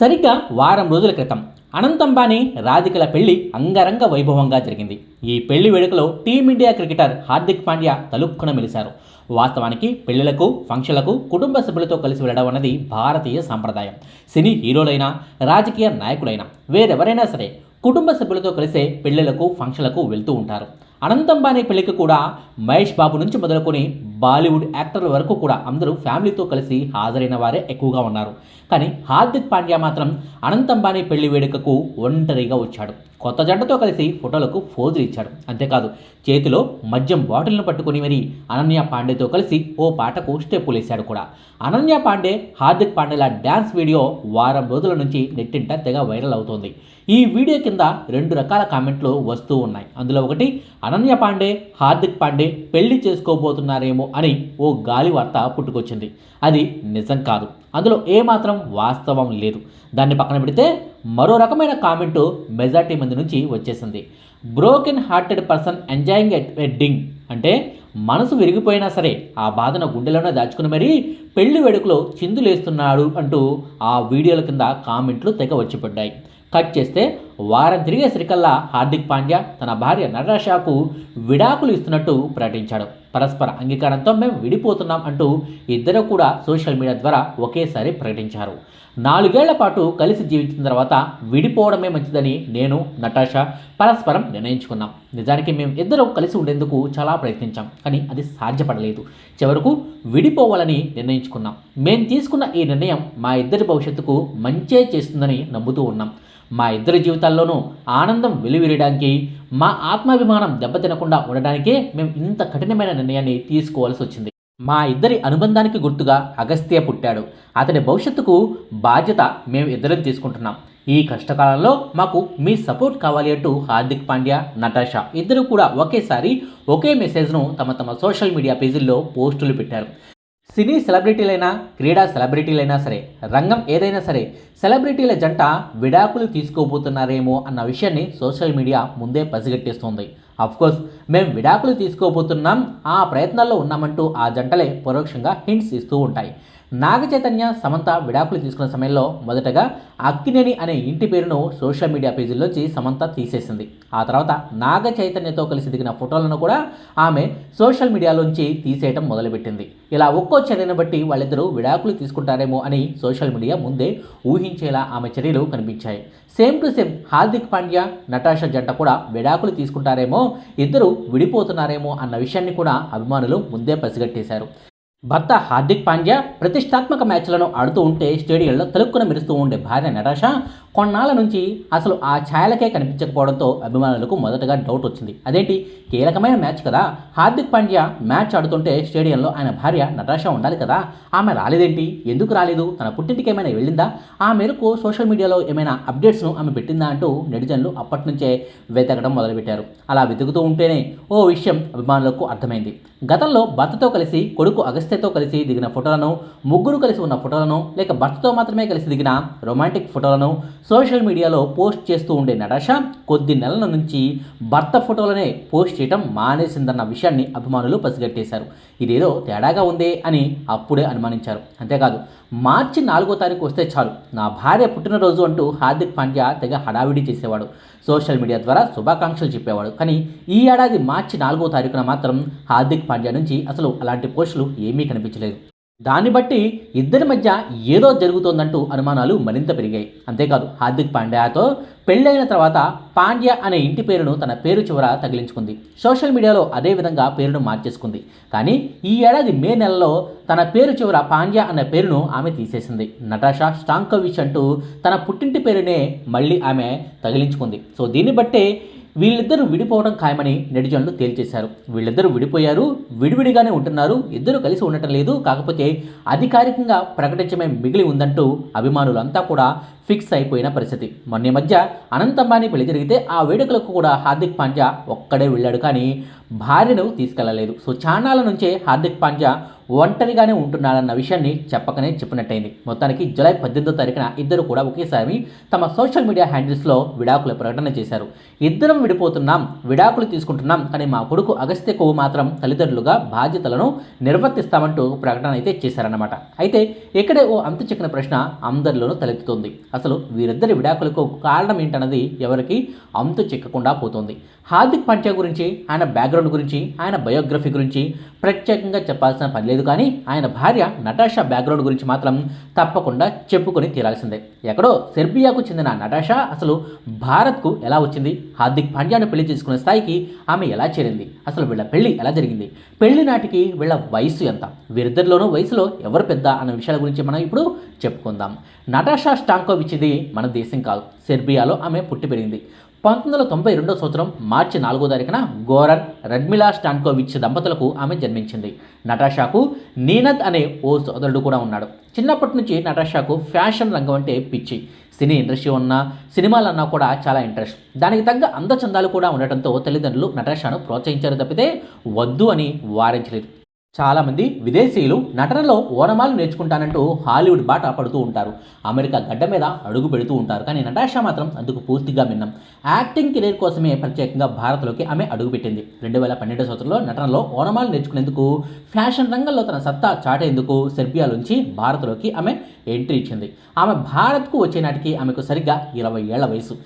సరిగ్గా వారం రోజుల క్రితం అనంత్ అంబానీ రాధికల పెళ్ళి అంగరంగ వైభవంగా జరిగింది. ఈ పెళ్ళి వేడుకలో team India cricketer Hardik Pandya తలుక్కున మెలిశారు. వాస్తవానికి పెళ్ళిలకు ఫంక్షన్లకు కుటుంబ సభ్యులతో కలిసి వెళ్ళడం అన్నది భారతీయ సాంప్రదాయం. సినీ హీరోలైనా రాజకీయ నాయకులైనా వేరెవరైనా సరే కుటుంబ సభ్యులతో కలిసే పెళ్ళిలకు ఫంక్షన్లకు వెళ్తూ ఉంటారు. అనంతంబాని పెళ్ళికి కూడా మహేష్ బాబు నుంచి మొదలుకొని బాలీవుడ్ యాక్టర్ల వరకు కూడా అందరూ ఫ్యామిలీతో కలిసి హాజరైన వారే ఎక్కువగా ఉన్నారు. కానీ హార్దిక్ పాండ్యా మాత్రం అనంత్ అంబానీ పెళ్ళి వేడుకకు ఒంటరిగా వచ్చాడు. కొత్త జంటతో కలిసి ఫోటోలకు ఫోజులు ఇచ్చాడు. అంతేకాదు చేతిలో మద్యం బాటిల్ను పట్టుకుని మరి అనన్య పాండేతో కలిసి ఓ పాటకు స్టెప్పులు వేశాడు కూడా. అనన్య పాండే హార్దిక్ పాండేల డ్యాన్స్ వీడియో వారం రోజుల నుంచి నెట్టింట తెగ వైరల్ అవుతోంది. ఈ వీడియో కింద రెండు రకాల కామెంట్లు వస్తూ ఉన్నాయి. అందులో ఒకటి అనన్య పాండే హార్దిక్ పాండే పెళ్ళి చేసుకోబోతున్నారేమో అని ఓ గాలి వార్త పుట్టుకొచ్చింది. అది నిజం కాదు. అందులో ఏమాత్రం వాస్తవం లేదు. దాన్ని పక్కన పెడితే మరో రకమైన కామెంటు మెజార్టీ మంది నుంచి వచ్చేసింది. Broken hearted person enjoying at wedding అంటే మనసు విరిగిపోయినా సరే ఆ బాధను గుండెలోనే దాచుకుని మరీ పెళ్ళి వేడుకలో చిందులేస్తున్నాడు అంటూ ఆ వీడియోల కింద కామెంట్లు తెగ వచ్చిపడ్డాయి. కట్ చేస్తే వారం తిరిగేసరికల్లా హార్దిక్ పాండ్యా తన భార్య నటాషాకు విడాకులు ఇస్తున్నట్టు ప్రకటించాడు. పరస్పర అంగీకారంతో మేము విడిపోతున్నాం అంటూ ఇద్దరు కూడా సోషల్ మీడియా ద్వారా ఒకేసారి ప్రకటించారు. నాలుగేళ్ళ పాటు కలిసి జీవించిన తర్వాత విడిపోవడమే మంచిదని నేను నటాషా పరస్పరం నిర్ణయించుకున్నాం. నిజానికి మేము ఇద్దరం కలిసి ఉండేందుకు చాలా ప్రయత్నించాం కానీ అది సాధ్యపడలేదు. చివరకు విడిపోవాలని నిర్ణయించుకున్నాం. మేము తీసుకున్న ఈ నిర్ణయం మా ఇద్దరి భవిష్యత్తుకు మంచే చేస్తుందని నమ్ముతూ ఉన్నాం. మా ఇద్దరి జీవితాల్లోనూ ఆనందం వెలువిరడానికి మా ఆత్మాభిమానం దెబ్బతినకుండా ఉండడానికే మేము ఇంత కఠినమైన నిర్ణయాన్ని తీసుకోవాల్సి వచ్చింది. మా ఇద్దరి అనుబంధానికి గుర్తుగా అగస్త్య పుట్టాడు. అతడి భవిష్యత్తుకు బాధ్యత మేము ఇద్దరం తీసుకుంటున్నాం. ఈ కష్టకాలంలో మాకు మీ సపోర్ట్ కావాలి అంటూ హార్దిక్ పాండ్యా నటాషా ఇద్దరు కూడా ఒకేసారి ఒకే మెసేజ్ను తమ తమ సోషల్ మీడియా పేజీల్లో పోస్టులు పెట్టారు. సినీ సెలబ్రిటీలైనా క్రీడా సెలబ్రిటీలైనా సరే రంగం ఏదైనా సరే సెలబ్రిటీల జంట విడాకులు తీసుకోబోతున్నారేమో అన్న విషయాన్ని సోషల్ మీడియా ముందే పసిగట్టేస్తోంది. కోర్స్ మేము విడాకులు తీసుకోబోతున్నాం ఆ ప్రయత్నాల్లో ఉన్నామంటూ ఆ జంటలే పరోక్షంగా హింట్స్ ఇస్తూ ఉంటాయి. నాగ చైతన్య సమంత విడాకులు తీసుకున్న సమయంలో మొదటగా అక్కినేని అనే ఇంటి పేరును సోషల్ మీడియా పేజీల్లోంచి సమంత తీసేసింది. ఆ తర్వాత నాగ చైతన్యతో కలిసి దిగిన ఫోటోలను కూడా ఆమె సోషల్ మీడియాలోంచి తీసేయటం మొదలుపెట్టింది. ఇలా ఒక్కో చర్యను బట్టి వాళ్ళిద్దరూ విడాకులు తీసుకుంటారేమో అని సోషల్ మీడియా ముందే ఊహించేలా ఆమె చర్యలు కనిపించాయి. Same to same Hardik Pandya Natasha జంట కూడా విడాకులు తీసుకుంటారేమో ఇద్దరు విడిపోతున్నారేమో అన్న విషయాన్ని కూడా అభిమానులు ముందే పసిగట్టేశారు. భర్త హార్దిక్ పాండ్యా ప్రతిష్టాత్మక మ్యాచ్లను ఆడుతూ ఉంటే స్టేడియంలో తలుక్కున మెరుస్తూ ఉండే భార్య నటాషా కొన్నాళ్ళ నుంచి అసలు ఆ ఛాయలకే కనిపించకపోవడంతో అభిమానులకు మొదటగా డౌట్ వచ్చింది. అదేంటి? కీలకమైన మ్యాచ్ కదా. హార్దిక్ పాండ్యా మ్యాచ్ ఆడుతుంటే స్టేడియంలో ఆయన భార్య నటాషా ఉండాలి కదా. ఆమె రాలేదేంటి? ఎందుకు రాలేదు? తన పుట్టింటికి ఏమైనా వెళ్ళిందా? ఆ మేరకు సోషల్ మీడియాలో ఏమైనా అప్డేట్స్ను ఆమె పెట్టిందా అంటూ నెటిజన్లు అప్పటి నుంచే వెతకడం మొదలుపెట్టారు. అలా వెతుకుతూ ఉంటేనే ఓ విషయం అభిమానులకు అర్థమైంది. గతంలో భర్తతో కలిసి కొడుకు అగస్త్యతో కలిసి దిగిన ఫోటోలను ముగ్గురు కలిసి ఉన్న ఫోటోలను లేక భర్తతో మాత్రమే కలిసి దిగిన రొమాంటిక్ ఫోటోలను సోషల్ మీడియాలో పోస్ట్ చేస్తూ ఉండే నటాష కొద్ది నెలల నుంచి భర్త ఫోటోలనే పోస్ట్ చేయడం మానేసిందన్న విషయాన్ని అభిమానులు పసిగట్టేశారు. ఇదేదో తేడాగా ఉందే అని అప్పుడే అనుమానించారు. అంతేకాదు మార్చి నాలుగో తారీఖు వస్తే చాలు నా భార్య పుట్టినరోజు అంటూ హార్దిక్ పాండ్యా తెగ హడావిడి చేసేవాడు. సోషల్ మీడియా ద్వారా శుభాకాంక్షలు చెప్పేవాడు. కానీ ఈ ఏడాది మార్చి నాలుగో తారీఖున మాత్రం హార్దిక్ పాండ్యా నుంచి అసలు అలాంటి పోస్టులు ఏమీ కనిపించలేదు. దాన్ని బట్టి ఇద్దరి మధ్య ఏదో జరుగుతోందంటూ అనుమానాలు మరింత పెరిగాయి. అంతేకాదు హార్దిక్ పాండ్యాతో పెళ్ళైన తర్వాత పాండ్యా అనే ఇంటి పేరును తన పేరు చివర తగిలించుకుంది. సోషల్ మీడియాలో అదే విధంగా పేరును మార్చేసుకుంది. కానీ ఈ ఏడాది మే నెలలో తన పేరు చివర పాండ్యా అనే పేరును ఆమె తీసేసింది. నటాషా స్టాంకోవిచ్ అంటూ తన పుట్టింటి పేరునే మళ్ళీ ఆమె తగిలించుకుంది. సో దీన్ని బట్టే వీళ్ళిద్దరూ విడిపోవడం ఖాయమని నెటిజన్లు తేల్చేశారు. వీళ్ళిద్దరూ విడిపోయారు విడివిడిగానే ఉంటున్నారు ఇద్దరు కలిసి ఉండటం లేదు కాకపోతే అధికారికంగా ప్రకటించమే మిగిలి ఉందంటూ అభిమానులంతా కూడా ఫిక్స్ అయిపోయిన పరిస్థితి. మొన్న మధ్య అనంత్ అంబానీ పెళ్ళి జరిగితే ఆ వేడుకలకు కూడా హార్దిక్ పాండ్యా ఒక్కడే వెళ్ళాడు కానీ భార్యను తీసుకెళ్ళలేదు. సో చాణాల నుంచే హార్దిక్ పాండ్యా ఒంటరిగానే ఉంటున్నారన్న విషయాన్ని చెప్పకనే చెప్పినట్టయింది. మొత్తానికి జూలై పద్దెనిమిదో తారీఖున ఇద్దరు కూడా ఒకేసారి తమ సోషల్ మీడియా హ్యాండిల్స్లో విడాకుల ప్రకటన చేశారు. ఇద్దరం విడిపోతున్నాం విడాకులు తీసుకుంటున్నాం కానీ మా కొడుకు అగస్త్యకు మాత్రం తల్లిదండ్రులుగా బాధ్యతలను నిర్వర్తిస్తామంటూ ప్రకటన అయితే చేశారన్నమాట. అయితే ఇక్కడే ఓ అంతు చిక్కిన ప్రశ్న అందరిలోనూ తలెత్తుతుంది. అసలు వీరిద్దరి విడాకులకు కారణం ఏంటన్నది ఎవరికి అంతు చిక్కకుండా పోతుంది. హార్దిక్ పాండ్యా గురించి ఆయన బ్యాక్గ్రౌండ్ గురించి ఆయన బయోగ్రఫీ గురించి ప్రత్యేకంగా చెప్పాల్సిన పని లేదు. కానీ ఆయన భార్య నటాషా బ్యాక్గ్రౌండ్ గురించి మాత్రం తప్పకుండా చెప్పుకొని తీరాల్సిందే. ఎక్కడో సెర్బియాకు చెందిన నటాషా అసలు భారత్కు ఎలా వచ్చింది? హార్దిక్ పాండ్యాను పెళ్ళి చేసుకునే స్థాయికి ఆమె ఎలా చేరింది? అసలు వీళ్ళ పెళ్ళి ఎలా జరిగింది? పెళ్ళి నాటికి వీళ్ళ వయసు ఎంత? వీరిద్దరిలోనూ వయసులో ఎవరు పెద్ద అన్న విషయాల గురించి మనం ఇప్పుడు చెప్పుకుందాం. నటాషా స్టాంకోవిచ్ ఇది మన దేశం కాదు. సెర్బియాలో ఆమె పుట్టి పెరిగింది. పంతొమ్మిది వందల తొంభై రెండో సంవత్సరం మార్చి నాలుగో తారీఖున గోరన్ రెడ్మిలా స్టాన్కోవిచ్ దంపతులకు ఆమె జన్మించింది. నటాషాకు నీనద్ అనే ఓ సోదరుడు కూడా ఉన్నాడు. చిన్నప్పటి నుంచి నటాషాకు ఫ్యాషన్ రంగం అంటే పిచ్చి. సినీ ఇండస్ట్రీ ఉన్న సినిమాలన్నా కూడా చాలా ఇంట్రెస్ట్. దానికి తగ్గ అందచందాలు కూడా ఉండటంతో తల్లిదండ్రులు నటాషాను ప్రోత్సహించారు తప్పితే వద్దు అని వారించలేదు. చాలామంది విదేశీయులు నటనలో ఓనమాలు నేర్చుకుంటానంటూ హాలీవుడ్ బాట పడుతూ ఉంటారు. అమెరికా గడ్డ మీద అడుగు పెడుతూ ఉంటారు. కానీ నటాషా మాత్రం అందుకు పూర్తిగా మిన్నం యాక్టింగ్ కెరీర్ కోసమే ప్రత్యేకంగా భారత్లోకి ఆమె అడుగుపెట్టింది రెండు వేల పన్నెండు సంవత్సరంలో నటనలో ఓనమాలు నేర్చుకునేందుకు ఫ్యాషన్ రంగంలో తన సత్తా చాటేందుకు సెర్బియా నుంచి భారత్లోకి ఆమె ఎంట్రీ ఇచ్చింది. ఆమె భారత్కు వచ్చే నాటికి ఆమెకు సరిగ్గా ఇరవై ఏళ్ళ వయసు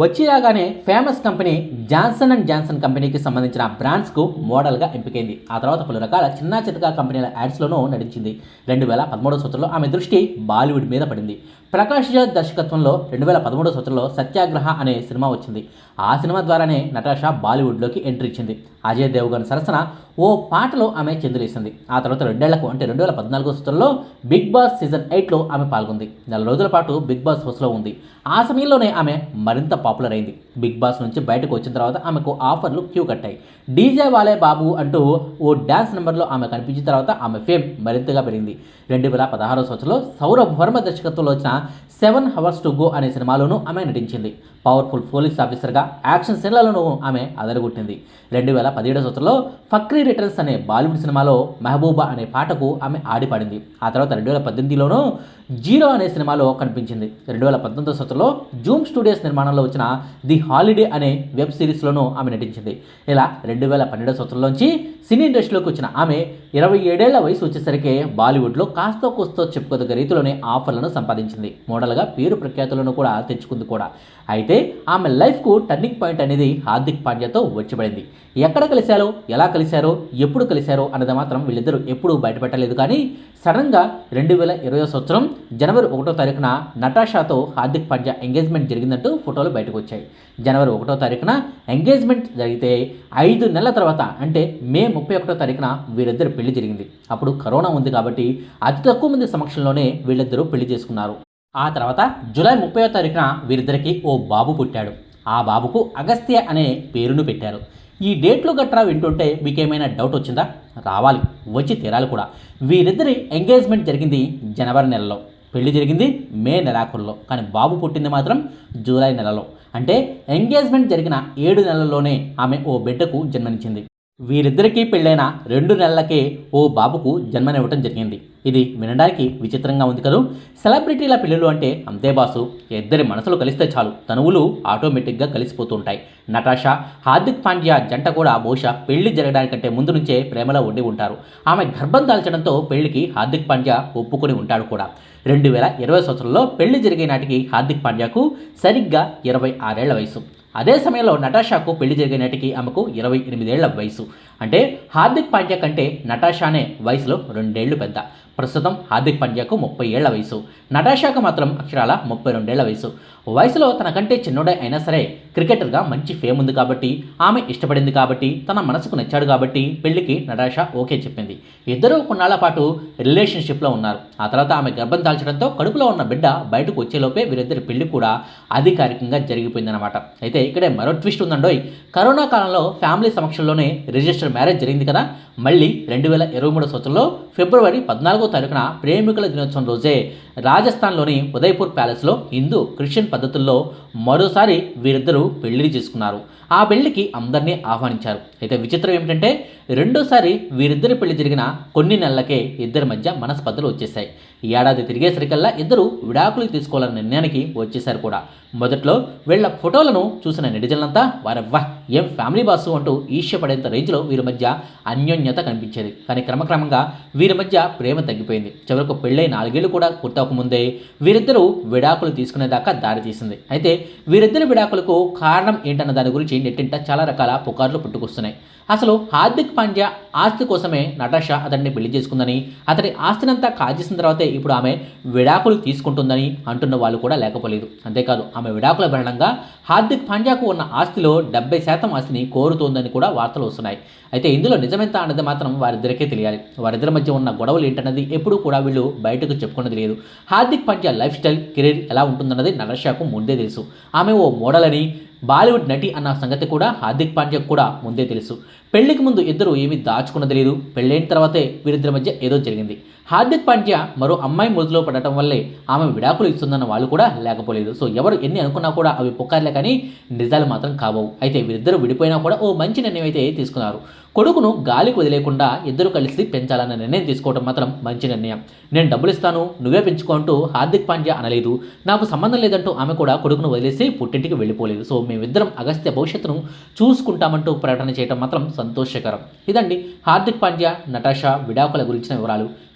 వచ్చి రాగానే famous company Johnson and Johnson కంపెనీకి సంబంధించిన బ్రాండ్స్కు మోడల్గా ఎంపికైంది. ఆ తర్వాత పలు రకాల చిన్న చితక కంపెనీల యాడ్స్లోనూ నటించింది రెండు వేల పదమూడవ సంవత్సరంలో ఆమె దృష్టి బాలీవుడ్ మీద పడింది. ప్రకాష్ రాజ్ దర్శకత్వంలో రెండు వేల పదమూడవ సంవత్సరంలో సత్యాగ్రహ అనే సినిమా వచ్చింది. ఆ సినిమా ద్వారానే నటాషా బాలీవుడ్లోకి ఎంట్రీ ఇచ్చింది. అజయ్ దేవ్గన్ సరసన ఓ పాటలో ఆమె చెందులేసింది. ఆ తర్వాత రెండేళ్ళకు అంటే రెండు వేల పద్నాలుగో సంవత్సరంలో బిగ్ బాస్ సీజన్ ఎయిట్లో ఆమె పాల్గొంది. నెల రోజుల పాటు బిగ్ బాస్ హౌస్లో ఉంది. ఆ సమయంలోనే ఆమె మరింత పాపులర్ అయింది. బిగ్ బాస్ నుంచి బయటకు వచ్చిన తర్వాత ఆమెకు ఆఫర్లు క్యూ కట్టాయి. డీజే వాలే బాబు అంటూ ఓ డ్యాన్స్ నెంబర్లో ఆమె కనిపించిన తర్వాత ఆమె ఫేమ్ మరింతగా పెరిగింది. రెండు వేల పదహారో సంవత్సరంలో సౌరభ్ వర్మ దర్శకత్వంలో వచ్చిన సెవెన్ హవర్స్ టు గో అనే సినిమాలోనూ ఆమె నటించింది. పవర్ఫుల్ పోలీస్ ఆఫీసర్గా యాక్షన్ సీన్లలోనూ ఆమె అదరగొట్టింది. రెండు వేల పదిహేడు సంవత్సరంలో ఫక్రీ రిటర్న్స్ అనే బాలీవుడ్ సినిమాలో మెహబూబా అనే పాటకు ఆమె ఆడిపాడింది. ఆ తర్వాత రెండు వేల పద్దెనిమిదిలోనూ జీరో అనే సినిమాలో కనిపించింది. రెండు వేల పంతొమ్మిదో సంవత్సరంలో జూమ్ స్టూడియోస్ నిర్మాణంలో వచ్చిన ది హాలిడే అనే వెబ్ సిరీస్లోనూ ఆమె నటించింది. ఇలా రెండు వేల పన్నెండో సంవత్సరంలోంచి సినీ ఇండస్ట్రీలోకి వచ్చిన ఆమె ఇరవై ఏడేళ్ళ వయసు వచ్చేసరికి బాలీవుడ్లో కాస్తో కూస్తో చెప్పుకోదగ్గ రీతిలోనే ఆఫర్లను సంపాదించింది. మోడల్గా పేరు ప్రఖ్యాతులను కూడా తెచ్చుకుంది కూడా. అయితే ఆమె లైఫ్కు టర్నింగ్ పాయింట్ అనేది హార్దిక్ పాండ్యాతో వచ్చిపడింది. ఎక్కడ కలిశారో? ఎలా కలిశారో? ఎప్పుడు కలిశారో? అన్నది మాత్రం వీళ్ళిద్దరూ ఎప్పుడూ బయటపెట్టలేదు. కానీ సడన్గా రెండు వేల ఇరవై సంవత్సరం జనవరి ఒకటో తారీఖున నటాషాతో హార్దిక్ పాండ్యా ఎంగేజ్మెంట్ జరిగిందంటూ ఫోటోలు బయటకు వచ్చాయి జనవరి ఒకటో తారీఖున ఎంగేజ్మెంట్ జరిగితే ఐదు నెలల తర్వాత అంటే మే ముప్పై ఒకటో తారీఖున వీరిద్దరు పెళ్ళి జరిగింది. అప్పుడు కరోనా ఉంది కాబట్టి అతి తక్కువ మంది సమక్షంలోనే వీళ్ళిద్దరూ పెళ్ళి చేసుకున్నారు. ఆ తర్వాత జూలై ముప్పై తారీఖున వీరిద్దరికి ఓ బాబు పుట్టాడు. ఆ బాబుకు అగస్త్య అనే పేరును పెట్టారు. ఈ డేట్లు గట్రా వింటుంటే మీకేమైనా డౌట్ వచ్చిందా? రావాలి. వచ్చి తీరాలి కూడా. వీరిద్దరి ఎంగేజ్మెంట్ జరిగింది జనవరి నెలలో. పెళ్ళి జరిగింది మే నెలాఖరులో. కానీ బాబు పుట్టింది మాత్రం జూలై నెలలో. అంటే ఎంగేజ్మెంట్ జరిగిన ఏడు నెలల్లోనే ఆమె ఓ బిడ్డకు జన్మనిచ్చింది. వీరిద్దరికీ పెళ్ళైన రెండు నెలలకే ఓ బాబుకు జన్మనివ్వటం జరిగింది. ఇది వినడానికి విచిత్రంగా ఉంది కదూ? సెలబ్రిటీల పెళ్ళిళ్ళు అంటే అంతే బాసు. ఇద్దరి మనసులు కలిస్తే చాలు. తనువులు ఆటోమేటిక్గా కలిసిపోతుంటాయి. నటాషా హార్దిక్ పాండ్యా జంట కూడా బహుశా పెళ్ళి జరగడానికంటే ముందు నుంచే ప్రేమలో ఉండి ఉంటారు. ఆమె గర్భం దాల్చడంతో పెళ్ళికి హార్దిక్ పాండ్యా ఒప్పుకొని ఉంటాడు కూడా. రెండు వేల ఇరవై సంవత్సరంలో పెళ్ళి జరిగే నాటికి హార్దిక్ పాండ్యాకు సరిగ్గా ఇరవై ఆరేళ్ళ వయసు. అదే సమయంలో నటాషాకు పెళ్ళి జరిగే నాటికి ఆమెకు ఇరవై ఎనిమిదేళ్ళ వయసు. అంటే హార్దిక్ పాండ్యా కంటే నటాషానే వయసులో రెండేళ్ళు పెద్ద. ప్రస్తుతం హార్దిక్ పాండ్యాకు ముప్పై ఏళ్ళ వయసు. నటాషాకు మాత్రం అక్షరాల ముప్పై రెండేళ్ళ వయసు. వయసులో తనకంటే చిన్నోడే అయినా సరే క్రికెటర్గా మంచి ఫేమ్ ఉంది కాబట్టి ఆమె ఇష్టపడింది కాబట్టి తన మనసుకు నచ్చాడు కాబట్టి పెళ్ళికి నటాషా ఓకే చెప్పింది. ఇద్దరూ కొన్నాళ్ళ పాటు రిలేషన్షిప్లో ఉన్నారు. ఆ తర్వాత ఆమె గర్భం దాల్చడంతో కడుపులో ఉన్న బిడ్డ బయటకు వచ్చేలోపే వీరిద్దరి పెళ్ళి కూడా అధికారికంగా జరిగిపోయిందన్నమాట. అయితే ఇక్కడే మరో ట్విస్ట్ ఉందండోయ్. కరోనా కాలంలో ఫ్యామిలీ సమక్షంలోనే రిజిస్టర్ మ్యారేజ్ జరిగింది కదా. మళ్ళీ రెండు వేల ఇరవై మూడు సంవత్సరంలో ఫిబ్రవరి పద్నాలుగో తారీఖున ప్రేమికుల దినోత్సవం రోజే రాజస్థాన్లోని ఉదయపూర్ ప్యాలెస్లో హిందూ క్రిస్టియన్ పద్ధతుల్లో మరోసారి వీరిద్దరూ పెళ్ళి చేసుకున్నారు. ఆ పెళ్ళికి అందరినీ ఆహ్వానించారు. అయితే విచిత్రం ఏమిటంటే రెండోసారి వీరిద్దరి పెళ్ళి జరిగిన కొన్ని నెలలకే ఇద్దరి మధ్య మనస్పర్ధలు వచ్చేసాయి ఏడాది తిరిగేసరికల్లా ఇద్దరు విడాకులు తీసుకోవాలన్న నిర్ణయానికి వచ్చేసారు కూడా. మొదట్లో వీళ్ళ ఫోటోలను చూసిన నెటిజన్లంతా వారవ్వా ఏం ఫ్యామిలీ బాసు అంటూ ఈర్ష్యపడేంత రేంజ్లో వీరి మధ్య అన్యోన్యత కనిపించేది. కానీ క్రమక్రమంగా వీరి మధ్య ప్రేమ తగ్గిపోయింది. చివరకు పెళ్ళై నాలుగేళ్ళు కూడా పూర్తవకముందే వీరిద్దరూ విడాకులు తీసుకునేదాకా దారితీసింది అయితే వీరిద్దరి విడాకులకు కారణం ఏంటన్న దాని గురించి నెట్టింట చాలా రకాల పుకార్లు పుట్టుకొస్తున్నాయి. అసలు హార్దిక్ పాండ్యా ఆస్తి కోసమే నటాషా అతన్ని పెళ్ళి చేసుకుందని అతడి ఆస్తినంతా కాజేసిన తర్వాతే ఇప్పుడు ఆమె విడాకులు తీసుకుంటుందని అంటున్న వాళ్ళు కూడా లేకపోలేదు. అంతేకాదు ఆమె విడాకుల భరణంగా హార్దిక్ పాండ్యాకు ఉన్న ఆస్తిలో డెబ్బై శాతం ఆస్తిని కోరుతోందని కూడా వార్తలు వస్తున్నాయి. అయితే ఇందులో నిజమెంత అన్నది మాత్రం వారిద్దరికే తెలియాలి. వారిద్దరి మధ్య ఉన్న గొడవలు ఏంటన్నది ఎప్పుడూ కూడా వీళ్ళు బయటకు చెప్పుకున్నది లేదు. Hardik Pandya life style career ఎలా ఉంటుందన్నది నటాషాకు ముందే తెలుసు. ఆమె ఓ మోడల్ అని బాలీవుడ్ నటి అన్న సంగతి కూడా హార్దిక్ పాండ్యాకు కూడా ముందే తెలుసు. పెళ్ళికి ముందు ఇద్దరు ఏమీ దాచుకున్నది లేదు. పెళ్ళైన తర్వాతే వీరిద్దరి మధ్య ఏదో జరిగింది. హార్దిక్ పాండ్యా మరో అమ్మాయి ముదులో పడటం వల్లే ఆమె విడాకులు ఇస్తుందన్న వాళ్ళు కూడా లేకపోలేదు. సో ఎవరు ఎన్ని అనుకున్నా కూడా అవి పుకార్లే కానీ నిజాలు మాత్రం కావవు. అయితే వీరిద్దరు విడిపోయినా కూడా ఓ మంచి నిర్ణయం అయితే తీసుకున్నారు. కొడుకును గాలికి వదిలేకుండా ఇద్దరు కలిసి పెంచాలన్న నిర్ణయం తీసుకోవడం మాత్రం మంచి నిర్ణయం. నేను డబ్బులు ఇస్తాను నువ్వే పెంచుకుంటూ హార్దిక్ పాండ్యా అనలేదు. నాకు సంబంధం లేదంటూ ఆమె కూడా కొడుకును వదిలేసి పుట్టింటికి వెళ్ళిపోలేదు. సో మేమిద్దరం అగస్త్య భవిష్యత్తును చూసుకుంటామంటూ ప్రకటన చేయడం మాత్రం సంతోషకరం. ఇదండి హార్దిక్ పాండ్యా నటాషా విడాకుల గురించిన వివరాలు.